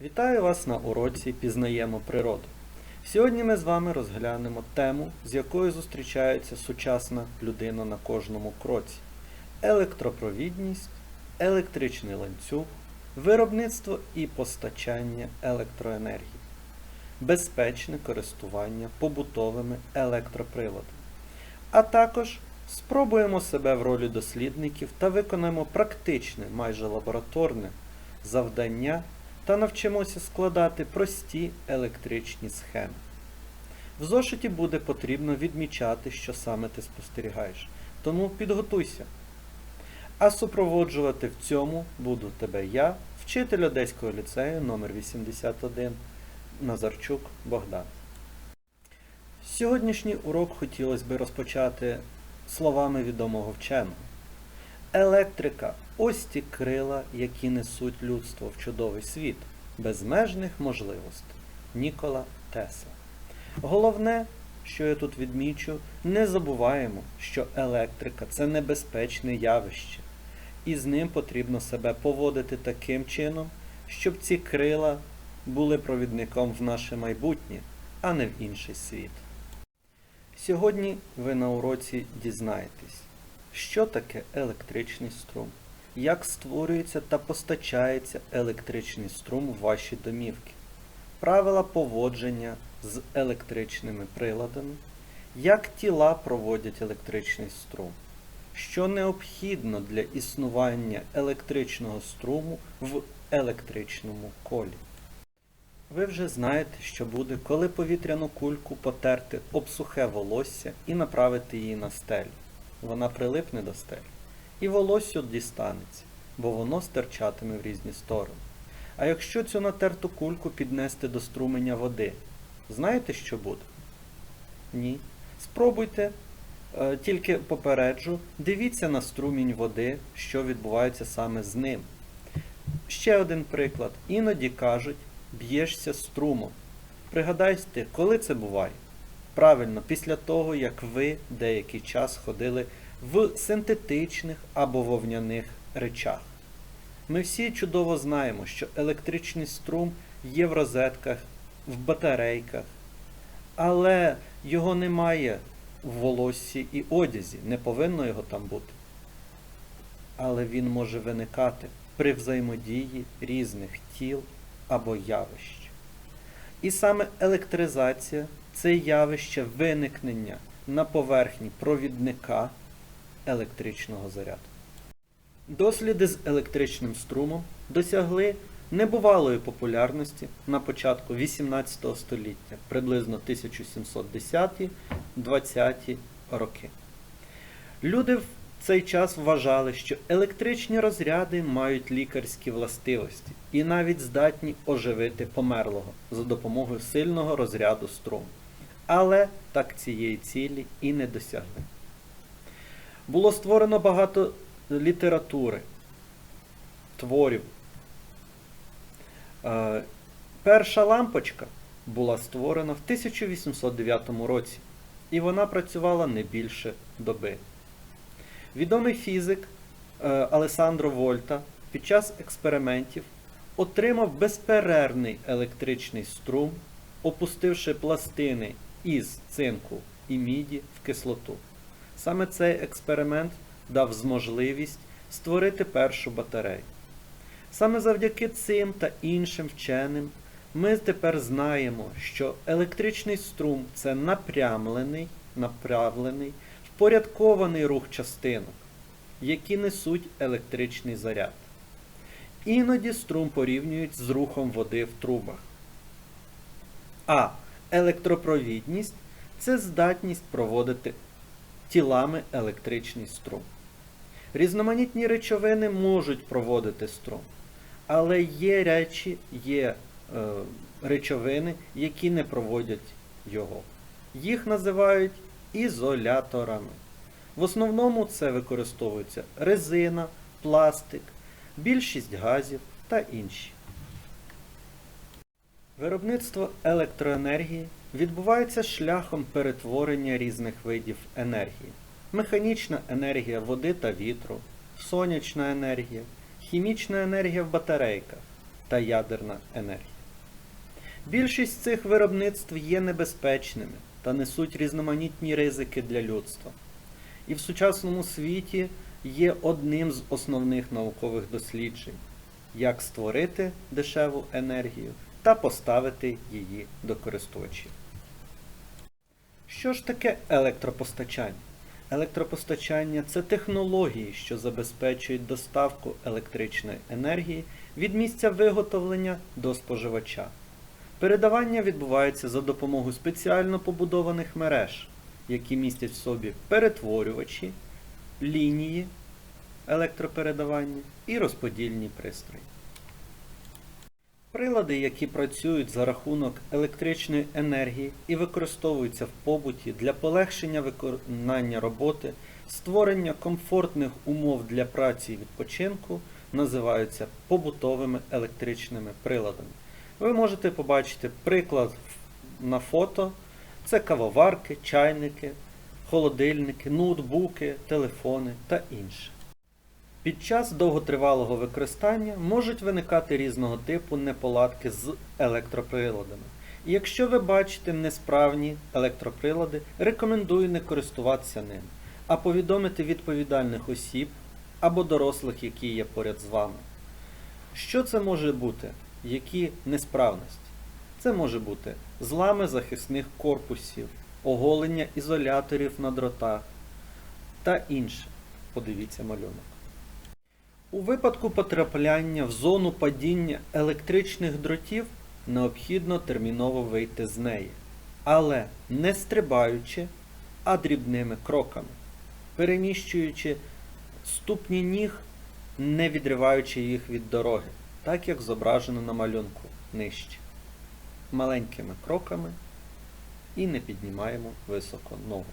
Вітаю вас на уроці Пізнаємо природу. Сьогодні ми з вами розглянемо тему, з якою зустрічається сучасна людина на кожному кроці: електропровідність, електричний ланцюг, виробництво і постачання електроенергії, безпечне користування побутовими електроприладами. А також спробуємо себе в ролі дослідників та виконаємо практичне, майже лабораторне завдання та навчимося складати прості електричні схеми. В зошиті буде потрібно відмічати, що саме ти спостерігаєш, тому підготуйся. А супроводжувати в цьому буду тебе я, вчитель Одеського ліцею номер 81 Назарчук Богдан. Сьогоднішній урок хотілося би розпочати словами відомого вченого. Електрика ось ті крила, які несуть людство в чудовий світ, безмежних можливостей. Нікола Тесла. Головне, що я тут відмічу, не забуваємо, що електрика це небезпечне явище, і з ним потрібно себе поводити таким чином, щоб ці крила були провідником в наше майбутнє, а не в інший світ. Сьогодні ви на уроці дізнаєтесь, що таке електричний струм, як створюється та постачається електричний струм в ваші домівки, правила поводження з електричними приладами, як тіла проводять електричний струм, що необхідно для існування електричного струму в електричному колі. Ви вже знаєте, що буде, коли повітряну кульку потерти об сухе волосся і направити її на стелю. Вона прилипне до стелі. І волосся дістанеться, бо воно стирчатиме в різні сторони. А якщо цю натерту кульку піднести до струменя води, знаєте, що буде? Ні. Спробуйте, е, тільки попереджу, дивіться на струмінь води, що відбувається саме з ним. Ще один приклад. Іноді кажуть, б'єшся струмом. Пригадайте, коли це буває? Правильно, після того, як ви деякий час ходили в синтетичних або вовняних речах. Ми всі чудово знаємо, що електричний струм є в розетках, в батарейках, але його немає в волоссі і одязі, не повинно його там бути. Але він може виникати при взаємодії різних тіл або явищ. І саме електризація це явище виникнення на поверхні провідника електричного заряду. Досліди з електричним струмом досягли небувалої популярності на початку 18 століття, приблизно 1710-20 роки. Люди в цей час вважали, що електричні розряди мають лікарські властивості і навіть здатні оживити померлого за допомогою сильного розряду струму. Але так цієї цілі і не досягли. Було створено багато літератури, творів. Е, Перша лампочка була створена в 1809 році, і вона працювала не більше доби. Відомий фізик е, Алесандро Вольта під час експериментів отримав безперервний електричний струм, опустивши пластини із цинку і міді в кислоту. Саме цей експеримент дав зможливість створити першу батарею. Саме завдяки цим та іншим вченим ми тепер знаємо, що електричний струм це напрямлений, направлений, впорядкований рух частинок, які несуть електричний заряд. Іноді струм порівнюють з рухом води в трубах. А електропровідність це здатність проводити тілами електричний струм. Різноманітні речовини можуть проводити струм, але є речі, є е, речовини, які не проводять його. Їх називають ізоляторами. В основному це використовується резина, пластик, більшість газів та інші. Виробництво електроенергії відбувається шляхом перетворення різних видів енергії. Механічна енергія води та вітру, сонячна енергія, хімічна енергія в батарейках, та ядерна енергія. Більшість цих виробництв є небезпечними та несуть різноманітні ризики для людства. І в сучасному світі є одним з основних наукових досліджень, як створити дешеву енергію та поставити її до користувачів. Що ж таке електропостачання? Електропостачання це технології, що забезпечують доставку електричної енергії від місця виготовлення до споживача. Передавання відбувається за допомогою спеціально побудованих мереж, які містять в собі перетворювачі, лінії електропередавання і розподільні пристрої. Прилади, які працюють за рахунок електричної енергії і використовуються в побуті для полегшення виконання роботи, створення комфортних умов для праці і відпочинку, називаються побутовими електричними приладами. Ви можете побачити приклад на фото. Це кавоварки, чайники, холодильники, ноутбуки, телефони та інше. Під час довготривалого використання можуть виникати різного типу неполадки з електроприладами. І якщо ви бачите несправні електроприлади, рекомендую не користуватися ними, а повідомити відповідальних осіб або дорослих, які є поряд з вами. Що це може бути? Які несправності? Це може бути злами захисних корпусів, оголення ізоляторів на дротах та інше. Подивіться малюнок. У випадку потрапляння в зону падіння електричних дротів необхідно терміново вийти з неї, але не стрибаючи, а дрібними кроками, переміщуючи ступні ніг, не відриваючи їх від дороги, так як зображено на малюнку нижче. Маленькими кроками і не піднімаємо високо ногу.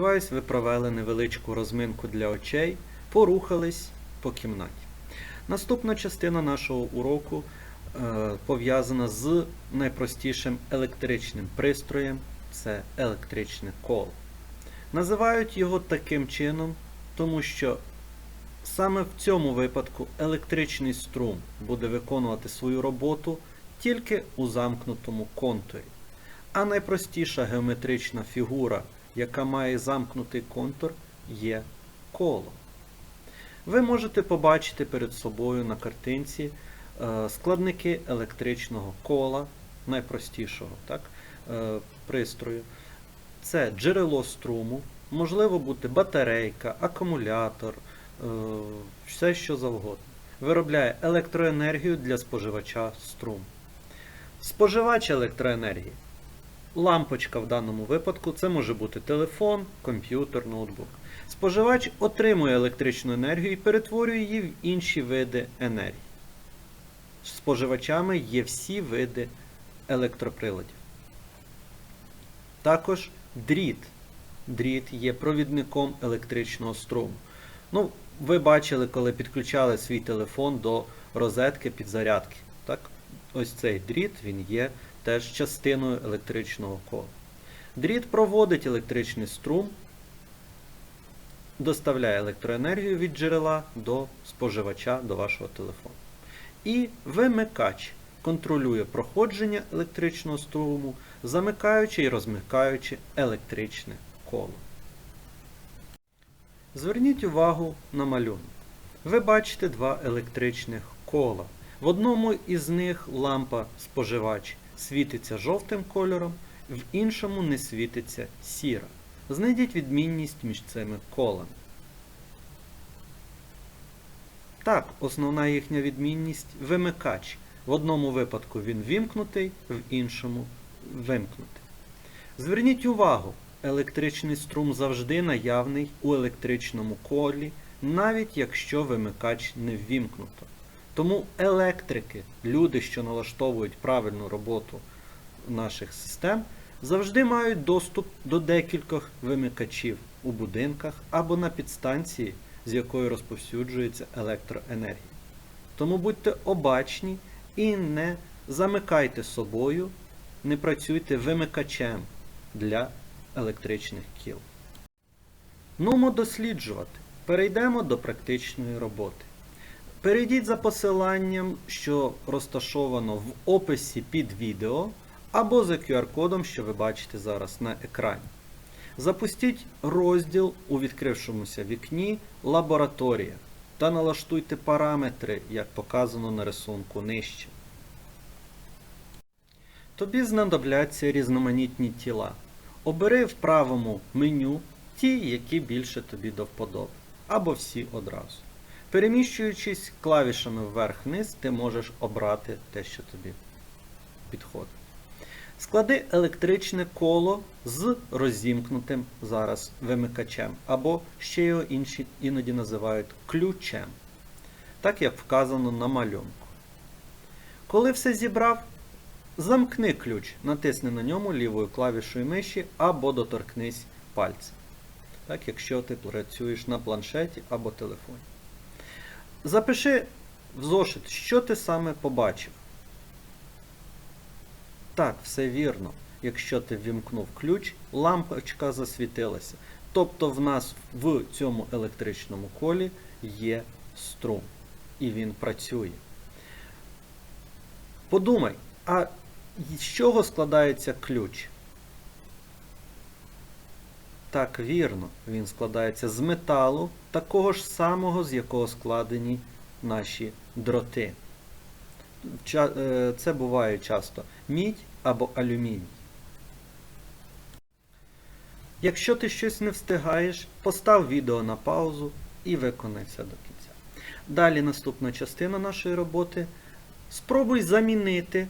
Сподіваюсь, ви провели невеличку розминку для очей, порухались по кімнаті. Наступна частина нашого уроку е, пов'язана з найпростішим електричним пристроєм це електричне коло. Називають його таким чином, тому що саме в цьому випадку електричний струм буде виконувати свою роботу тільки у замкнутому контурі. А найпростіша геометрична фігура, яка має замкнутий контур, є коло. Ви можете побачити перед собою на картинці е, складники електричного кола, найпростішого так, е, пристрою. Це джерело струму, можливо бути батарейка, акумулятор, е, все що завгодно. Виробляє електроенергію для споживача струму. Споживач електроенергії. Лампочка в даному випадку це може бути телефон, комп'ютер, ноутбук. Споживач отримує електричну енергію і перетворює її в інші види енергії. Споживачами є всі види електроприладів. Також дріт. Дріт є провідником електричного струму. Ну, Ви бачили, коли підключали свій телефон до розетки підзарядки. Так? Ось цей дріт він є теж частиною електричного кола. Дріт проводить електричний струм, доставляє електроенергію від джерела до споживача до вашого телефону. І вимикач контролює проходження електричного струму, замикаючи і розмикаючи електричне коло. Зверніть увагу на малюнок. Ви бачите два електричних кола. В одному із них лампа споживач світиться жовтим кольором, в іншому не світиться сіра. Знайдіть відмінність між цими колами. Так, основна їхня відмінність вимикач. В одному випадку він вімкнутий, в іншому вимкнутий. Зверніть увагу, електричний струм завжди наявний у електричному колі, навіть якщо вимикач не ввімкнуто. Тому електрики, люди, що налаштовують правильну роботу наших систем, завжди мають доступ до декількох вимикачів у будинках або на підстанції, з якої розповсюджується електроенергія. Тому будьте обачні і не замикайте собою, не працюйте вимикачем для електричних кіл. Нумо досліджувати. Перейдемо до практичної роботи. Перейдіть за посиланням, що розташовано в описі під відео, або за QR-кодом, що ви бачите зараз на екрані. Запустіть розділ у відкрившомуся вікні Лабораторія та налаштуйте параметри, як показано на рисунку нижче. Тобі знадобляться різноманітні тіла. Обери в правому меню ті, які більше тобі до вподоби, або всі одразу. Переміщуючись клавішами вверх-вниз, ти можеш обрати те, що тобі підходить. Склади електричне коло з розімкнутим зараз вимикачем, або ще його інші іноді називають ключем, так як вказано на малюнку. Коли все зібрав, замкни ключ, натисни на ньому лівою клавішою миші або доторкнись пальцем. Так, якщо ти працюєш на планшеті або телефоні. Запиши в зошит, що ти саме побачив. Так, все вірно. Якщо ти ввімкнув ключ, лампочка засвітилася. Тобто в нас в цьому електричному колі є струм. І він працює. Подумай, а з чого складається ключ? Так, вірно, він складається з металу, такого ж самого, з якого складені наші дроти. Е, Це буває часто мідь або алюміній. Якщо ти щось не встигаєш, постав відео на паузу і виконай все до кінця. Далі наступна частина нашої роботи. Спробуй замінити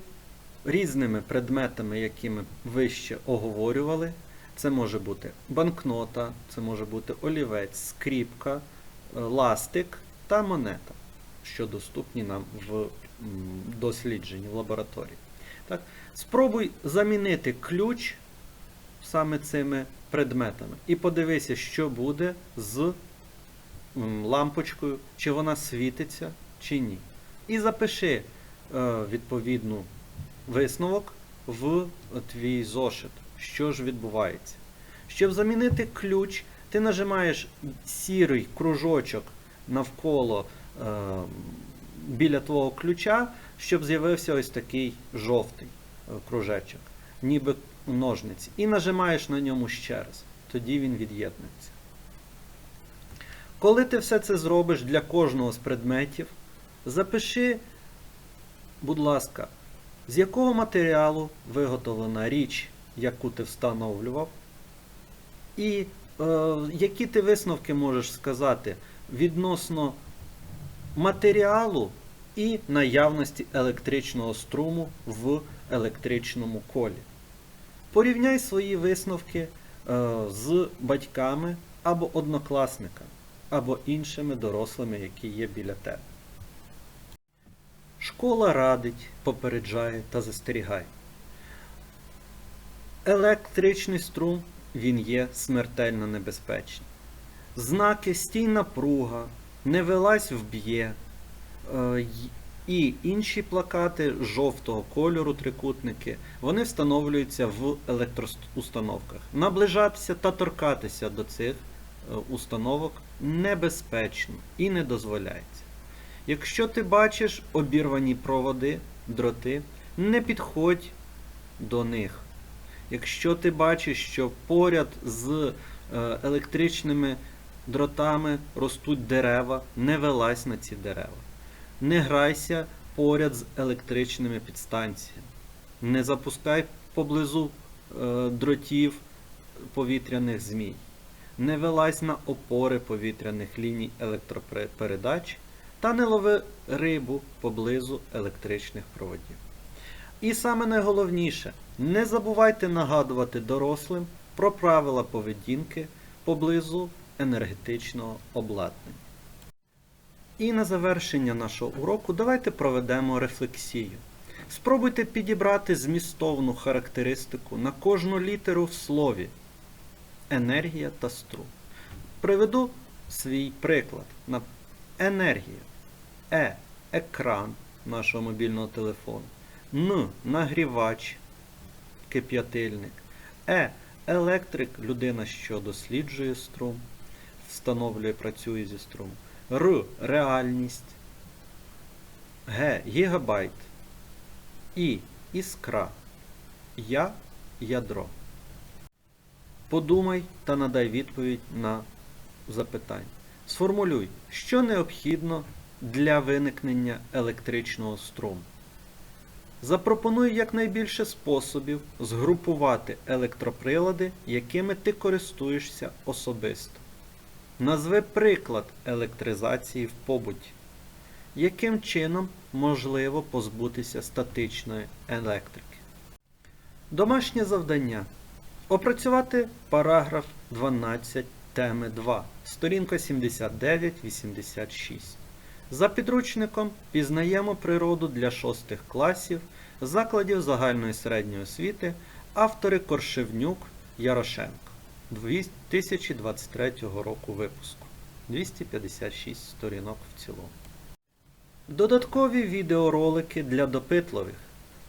різними предметами, які ми вище оговорювали. Це може бути банкнота, це може бути олівець, скріпка, е, ластик та монета, що доступні нам в дослідженні в лабораторії. Так? Спробуй замінити ключ саме цими предметами. І подивися, що буде з лампочкою, чи вона світиться, чи ні. І запиши е, відповідну висновок в твій зошит, що ж відбувається. Щоб замінити ключ, ти нажимаєш сірий кружочок навколо е, біля твого ключа, щоб з'явився ось такий жовтий е, кружечок, ніби ножниці. І нажимаєш на ньому ще раз. Тоді він від'єднується. Коли ти все це зробиш для кожного з предметів, запиши, будь ласка, з якого матеріалу виготовлена річ, яку ти встановлював, і е, які ти висновки можеш сказати відносно матеріалу і наявності електричного струму в електричному колі. Порівняй свої висновки е, з батьками або однокласниками, або іншими дорослими, які є біля тебе. Школа радить, попереджає та застерігає. Електричний струм він є смертельно небезпечний. Знаки стій напруга, не вилазь вб'є е, і інші плакати жовтого кольору трикутники, вони встановлюються в електроустановках. Наближатися та торкатися до цих е, установок небезпечно і не дозволяється. Якщо ти бачиш обірвані проводи, дроти, не підходь до них. Якщо ти бачиш, що поряд з е, електричними дротами ростуть дерева, не вилазь на ці дерева. Не грайся поряд з електричними підстанціями. Не запускай поблизу е, дротів повітряних змій. Не вилазь на опори повітряних ліній електропередач та не лови рибу поблизу електричних проводів. І саме найголовніше, не забувайте нагадувати дорослим про правила поведінки поблизу енергетичного обладнання. І на завершення нашого уроку давайте проведемо рефлексію. Спробуйте підібрати змістовну характеристику на кожну літеру в слові енергія та струм. Приведу свій приклад. На енергія. Е. Екран нашого мобільного телефону. Н. Нагрівач. Кип'ятильник. Е. Електрик людина, що досліджує струм, встановлює, працює зі струмом. Р. Реальність. Г. Гігабайт. І. Іскра. Я. Ядро. Подумай та надай відповідь на запитання. Сформулюй, що необхідно для виникнення електричного струму. Запропонуй якнайбільше способів згрупувати електроприлади, якими ти користуєшся особисто. Назви приклад електризації в побуті. Яким чином можливо позбутися статичної електрики? Домашнє завдання. Опрацювати параграф 12 теми 2, сторінка 79-86. За підручником пізнаємо природу для шостих класів закладів загальної середньої освіти, автори Коршевнюк Ярошенко 2023 року випуску. 256 сторінок в цілому. Додаткові відеоролики для допитливих.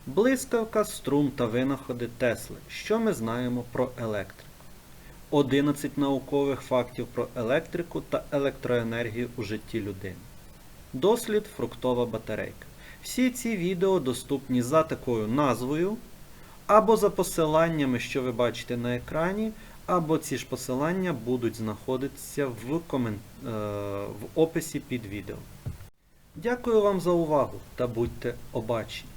Блискавка, струм та винаходи Тесли. Що ми знаємо про електрику? 11 наукових фактів про електрику та електроенергію у житті людини. Дослід фруктова батарейка. Всі ці відео доступні за такою назвою, або за посиланнями, що ви бачите на екрані, або ці ж посилання будуть знаходитися в, комент... е, в описі під відео. Дякую вам за увагу та будьте обачні!